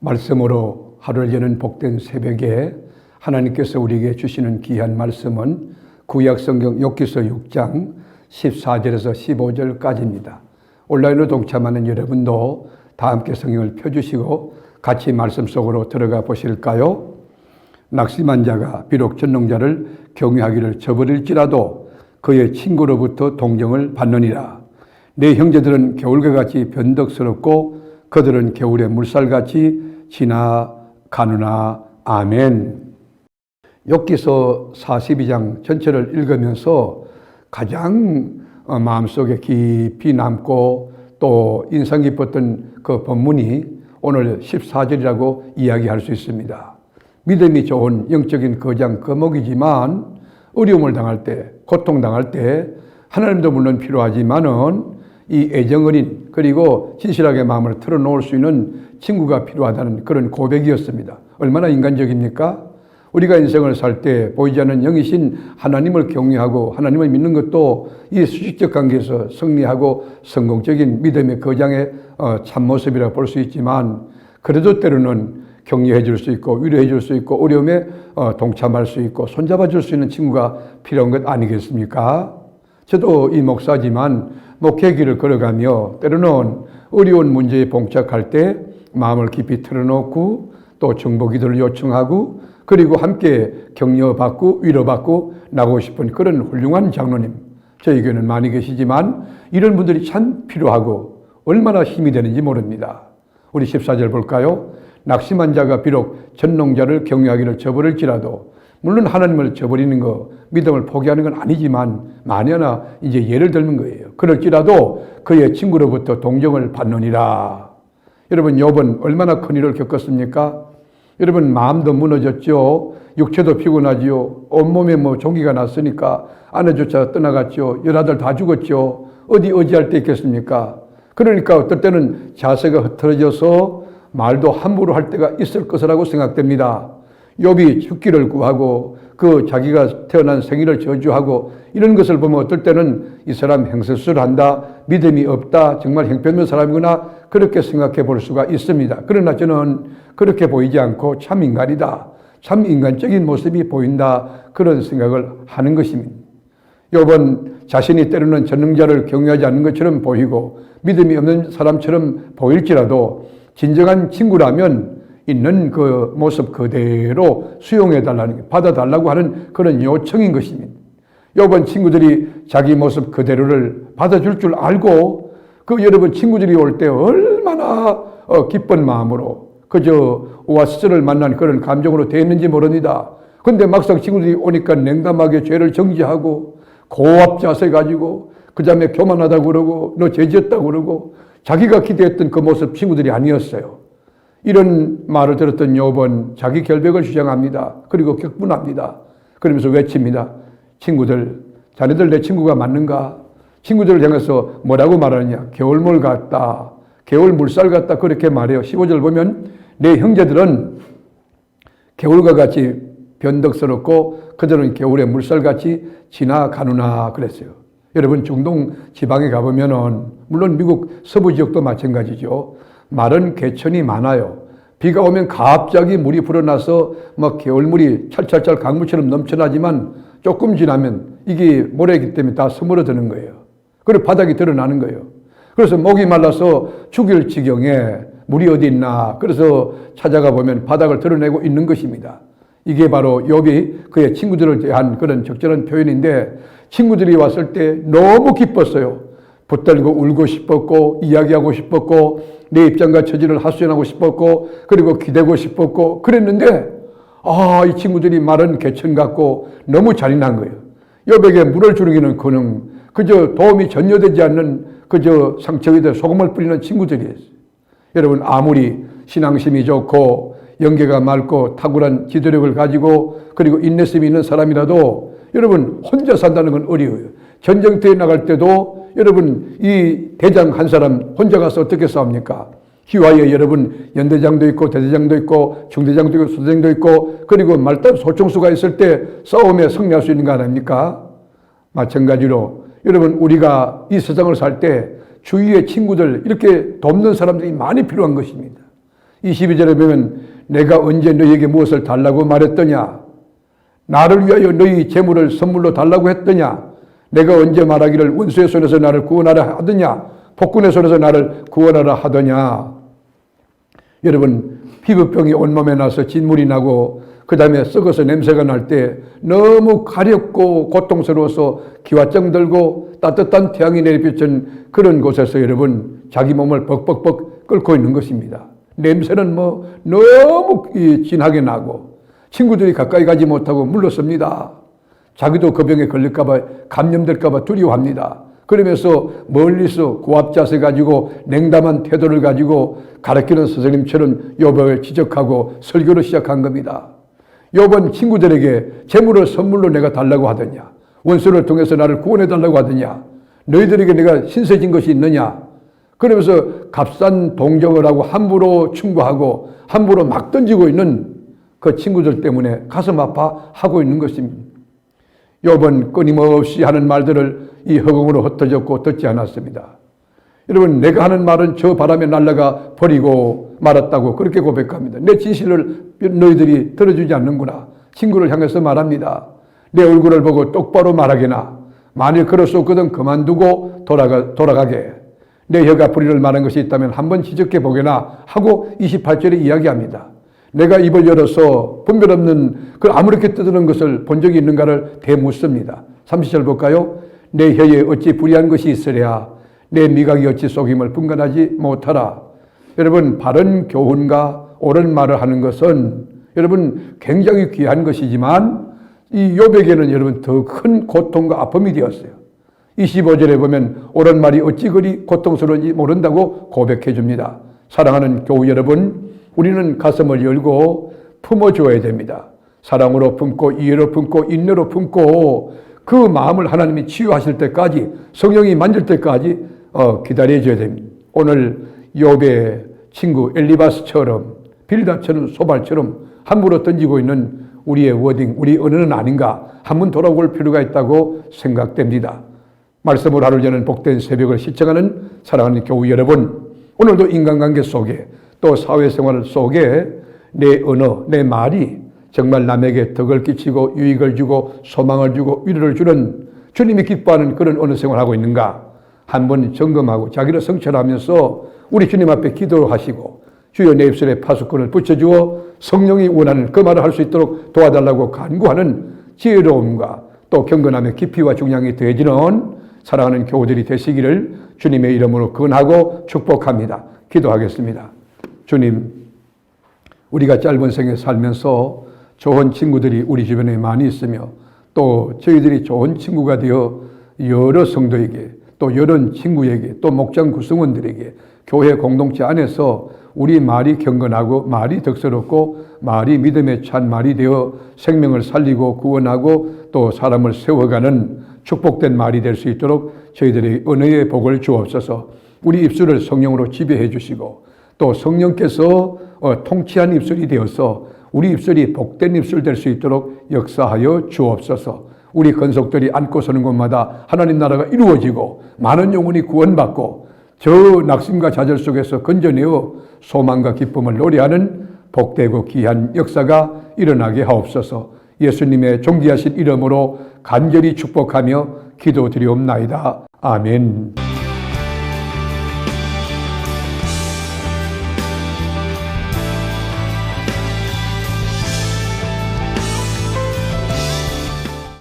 말씀으로 하루를 여는 복된 새벽에 하나님께서 우리에게 주시는 귀한 말씀은 구약 성경 욥기서 6장 14절에서 15절까지입니다. 온라인으로 동참하는 여러분도 다 함께 성경을 펴주시고 같이 말씀 속으로 들어가 보실까요? 낙심한 자가 비록 전농자를 경외하기를 저버릴지라도 그의 친구로부터 동정을 받느니라. 내 형제들은 겨울과 같이 변덕스럽고 그들은 겨울의 물살같이 지나가느나 아멘. 욥기서 42장 전체를 읽으면서 가장 어, 마음속에 깊이 남고 또 인상 깊었던 그 본문이 오늘 14절이라고 이야기할 수 있습니다. 믿음이 좋은 영적인 거장 거목이지만 어려움을 당할 때, 고통 당할 때 하나님도 물론 필요하지만은 이 애정어린 그리고 진실하게 마음을 털어놓을 수 있는 친구가 필요하다는 그런 고백이었습니다. 얼마나 인간적입니까? 우리가 인생을 살 때 보이지 않는 영이신 하나님을 경외하고 하나님을 믿는 것도 이 수직적 관계에서 승리하고 성공적인 믿음의 거장의 어, 참모습이라고 볼수 있지만 그래도 때로는 격려해 줄 수 있고 위로해 줄 수 있고 어려움에 어, 동참할 수 있고 손잡아 줄 수 있는 친구가 필요한 것 아니겠습니까? 저도 이 목사지만 목회 길을 걸어가며 때로는 어려운 문제에 봉착할 때 마음을 깊이 털어놓고 또 정보 기도를 요청하고 그리고 함께 격려받고 위로받고 나고 싶은 그런 훌륭한 장로님 저희 교회는 많이 계시지만 이런 분들이 참 필요하고 얼마나 힘이 되는지 모릅니다. 우리 14절 볼까요? 낙심한 자가 비록 전농자를 경외하기를 저버릴지라도 물론 하나님을 저버리는 거 믿음을 포기하는 건 아니지만 만연하 이제 예를 들는 거예요. 그럴지라도 그의 친구로부터 동정을 받느니라. 여러분 욥은 얼마나 큰 일을 겪었습니까? 여러분 마음도 무너졌죠. 육체도 피곤하지요. 온몸에 뭐 종기가 났으니까 아내조차 떠나갔죠. 여자들 다 죽었죠. 어디 어지할 때 있겠습니까? 그러니까 어떨 때는 자세가 흐트러져서 말도 함부로 할 때가 있을 것이라고 생각됩니다. 욥이 죽기를 구하고 그 자기가 태어난 생일을 저주하고 이런 것을 보면 어떨 때는 이 사람 행세수를 한다, 믿음이 없다, 정말 형편없는 사람이구나 그렇게 생각해 볼 수가 있습니다. 그러나 저는 그렇게 보이지 않고 참 인간이다, 참 인간적인 모습이 보인다 그런 생각을 하는 것입니다. 욥은 자신이 때로는 전능자를 경외하지 않는 것처럼 보이고 믿음이 없는 사람처럼 보일지라도 진정한 친구라면 있는 그 모습 그대로 수용해 달라는 받아 달라고 하는 그런 요청인 것입니다. 요번 친구들이 자기 모습 그대로를 받아줄 줄 알고 그 여러분 친구들이 올 때 얼마나 어, 기쁜 마음으로 그저 오아시스를 만난 그런 감정으로 되었는지 모릅니다. 근데 막상 친구들이 오니까 냉담하게 죄를 정지하고 고압 자세 가지고 그 다음에 교만하다고 그러고 너 죄지었다고 그러고 자기가 기대했던 그 모습 친구들이 아니었어요. 이런 말을 들었던 욥은 자기 결백을 주장합니다. 그리고 격분합니다. 그러면서 외칩니다. 친구들, 자네들 내 친구가 맞는가? 친구들을 향해서 뭐라고 말하느냐? 겨울물 같다. 겨울 물살 같다. 그렇게 말해요. 15절 보면 내 형제들은 겨울과 같이 변덕스럽고 그들은 겨울의 물살같이 지나가누나 그랬어요. 여러분 중동 지방에 가보면은 물론 미국 서부 지역도 마찬가지죠. 마른 개천이 많아요. 비가 오면 갑자기 물이 불어나서 막 겨울물이 찰찰찰 강물처럼 넘쳐나지만 조금 지나면 이게 모래이기 때문에 다 스물어드는 거예요. 그리고 바닥이 드러나는 거예요. 그래서 목이 말라서 죽일 지경에 물이 어디 있나 그래서 찾아가 보면 바닥을 드러내고 있는 것입니다. 이게 바로 욥이 그의 친구들을 대한 그런 적절한 표현인데 친구들이 왔을 때 너무 기뻤어요. 붙들고 울고 싶었고 이야기하고 싶었고 내 입장과 처지를 하소연하고 싶었고 그리고 기대고 싶었고 그랬는데 아 이 친구들이 마른 개천 같고 너무 잔인한 거예요. 욥에게 물을 주는 그는 그저 도움이 전혀 되지 않는 그저 상처 위에 소금을 뿌리는 친구들이었어요. 여러분 아무리 신앙심이 좋고 영계가 맑고 탁월한 지도력을 가지고 그리고 인내심이 있는 사람이라도 여러분 혼자 산다는 건 어려워요. 전쟁터에 나갈 때도 여러분 이 대장 한 사람 혼자 가서 어떻게 싸웁니까? 희화에 여러분 연대장도 있고 대대장도 있고 중대장도 있고 소대장도 있고 그리고 말단 소총수가 있을 때 싸움에 승리할 수 있는 거 아닙니까? 마찬가지로 여러분 우리가 이 세상을 살 때 주위의 친구들 이렇게 돕는 사람들이 많이 필요한 것입니다. 22절에 보면 내가 언제 너희에게 무엇을 달라고 말했더냐? 나를 위하여 너희 재물을 선물로 달라고 했더냐? 내가 언제 말하기를 원수의 손에서 나를 구원하라 하더냐? 폭군의 손에서 나를 구원하라 하더냐? 여러분 피부병이 온몸에 나서 진물이 나고 그 다음에 썩어서 냄새가 날 때 너무 가렵고 고통스러워서 기와증 들고 따뜻한 태양이 내리비친 그런 곳에서 여러분 자기 몸을 벅벅벅 끓고 있는 것입니다. 냄새는 뭐 너무 이 진하게 나고 친구들이 가까이 가지 못하고 물러섭니다. 자기도 그 병에 걸릴까봐 감염될까봐 두려워합니다. 그러면서 멀리서 고압 자세 가지고 냉담한 태도를 가지고 가르치는 선생님처럼 요백을 지적하고 설교를 시작한 겁니다. 요번 친구들에게 재물을 선물로 내가 달라고 하더냐? 원수를 통해서 나를 구원해 달라고 하더냐? 너희들에게 내가 신세진 것이 있느냐? 그러면서 값싼 동정을 하고 함부로 충고하고 함부로 막 던지고 있는 그 친구들 때문에 가슴 아파 하고 있는 것입니다. 요번 끊임없이 하는 말들을 이 허공으로 흩어졌고 듣지 않았습니다. 여러분 내가 하는 말은 저 바람에 날아가 버리고 말았다고 그렇게 고백합니다. 내 진실을 너희들이 들어주지 않는구나. 친구를 향해서 말합니다. 내 얼굴을 보고 똑바로 말하게나 만일 그럴 수 없거든 그만두고 돌아가, 돌아가게. 내 혀가 불의를 말한 것이 있다면 한번 지적해 보게나 하고 28절에 이야기합니다. 내가 입을 열어서 분별 없는 그 아무렇게 떠드는 것을 본 적이 있는가를 대묻습니다. 30절 볼까요? 내 혀에 어찌 불의한 것이 있으랴 내 미각이 어찌 속임을 분간하지 못하라. 여러분 바른 교훈과 옳은 말을 하는 것은 여러분 굉장히 귀한 것이지만 이 요백에는 여러분 더 큰 고통과 아픔이 되었어요. 25절에 보면 옳은 말이 어찌 그리 고통스러운지 모른다고 고백해 줍니다. 사랑하는 교우 여러분, 우리는 가슴을 열고 품어줘야 됩니다. 사랑으로 품고 이해로 품고 인내로 품고 그 마음을 하나님이 치유하실 때까지 성령이 만질 때까지 어, 기다려줘야 됩니다. 오늘 욥의 친구 엘리바스처럼 빌다처럼 소발처럼 함부로 던지고 있는 우리의 워딩, 우리 언어는 아닌가 한번 돌아볼 필요가 있다고 생각됩니다. 말씀을 하루 전는 복된 새벽을 시청하는 사랑하는 교우 여러분, 오늘도 인간관계 속에 또 사회생활 속에 내 언어, 내 말이 정말 남에게 덕을 끼치고 유익을 주고 소망을 주고 위로를 주는 주님이 기뻐하는 그런 언어 생활하고 있는가 한번 점검하고 자기를 성찰하면서 우리 주님 앞에 기도하시고 주여 내 입술에 파수꾼을 붙여주어 성령이 원하는 그 말을 할 수 있도록 도와달라고 간구하는 지혜로움과 또 경건함의 깊이와 중량이 더해지는 사랑하는 교우들이 되시기를 주님의 이름으로 근하고 축복합니다. 기도하겠습니다. 주님, 우리가 짧은 생에 살면서 좋은 친구들이 우리 주변에 많이 있으며 또 저희들이 좋은 친구가 되어 여러 성도에게 또 여러 친구에게 또 목장 구성원들에게 교회 공동체 안에서 우리 말이 경건하고 말이 덕스럽고 말이 믿음에 찬 말이 되어 생명을 살리고 구원하고 또 사람을 세워가는 축복된 말이 될 수 있도록 저희들의 은혜의 복을 주옵소서. 우리 입술을 성령으로 지배해 주시고 또 성령께서 어, 통치한 입술이 되어서 우리 입술이 복된 입술 될 수 있도록 역사하여 주옵소서. 우리 건속들이 안고 서는 곳마다 하나님 나라가 이루어지고 많은 영혼이 구원받고 저 낙심과 좌절 속에서 건져내어 소망과 기쁨을 노래하는 복되고 귀한 역사가 일어나게 하옵소서. 예수님의 존귀하신 이름으로 간절히 축복하며 기도드리옵나이다. 아멘.